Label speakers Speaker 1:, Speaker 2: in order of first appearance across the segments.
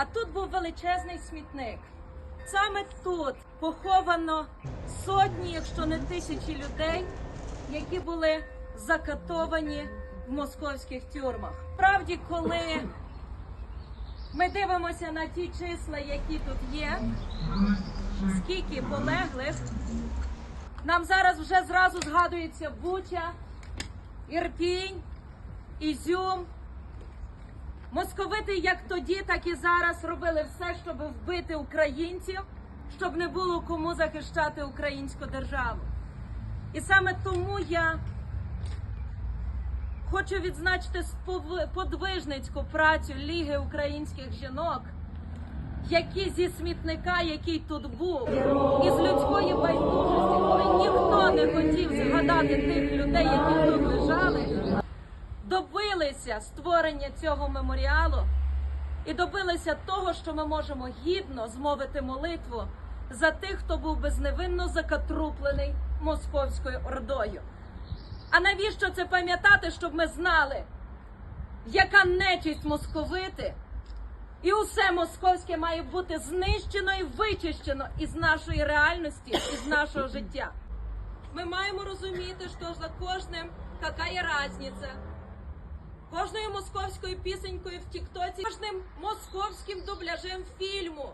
Speaker 1: А тут був величезний смітник. Саме тут поховано сотні, якщо не тисячі людей, які були закатовані в московських тюрмах. Справді, коли ми дивимося на ті числа, які тут є, скільки полеглих, нам зараз вже зразу згадується Буча, Ірпінь, Ізюм. Московити як тоді, так і зараз робили все, щоб вбити українців, щоб не було кому захищати українську державу. І саме тому я хочу відзначити подвижницьку працю Ліги українських жінок, які зі смітника, який тут був, із людської байдужості, коли ніхто не хотів згадати тих людей, які тут лежали, добилися створення цього меморіалу і добилися того, що ми можемо гідно змовити молитву за тих, хто був безневинно закатруплений московською ордою. А навіщо це пам'ятати, щоб ми знали, яка нечисть московити, і усе московське має бути знищено і вичищено із нашої реальності, із нашого життя. Ми маємо розуміти, що за кожним яка є різниця. Кожною московською пісенькою в Тіктоці, кожним московським дубляжем фільму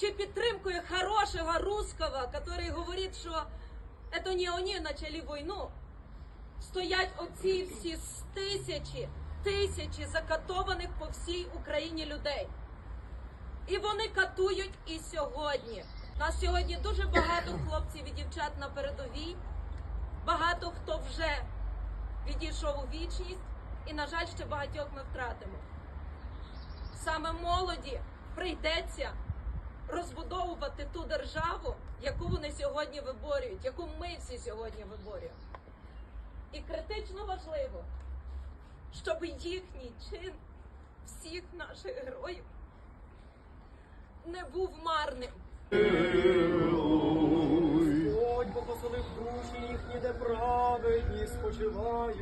Speaker 1: чи підтримкою хорошого русского, який говорить, що це не вони почали війну. Стоять оці всі тисячі, тисячі закатованих по всій Україні людей. І вони катують і сьогодні. Нас сьогодні дуже багато хлопців і дівчат на передовій. Багато хто вже відійшов у вічність, і, на жаль, ще багатьох ми втратимо. Саме молоді прийдеться розбудовувати ту державу, яку вони сьогодні виборюють, яку ми всі сьогодні виборюємо. І критично важливо, щоб їхній чин всіх наших героїв не був марним.
Speaker 2: Господь покоселив душі їхні, де праведні спочивають.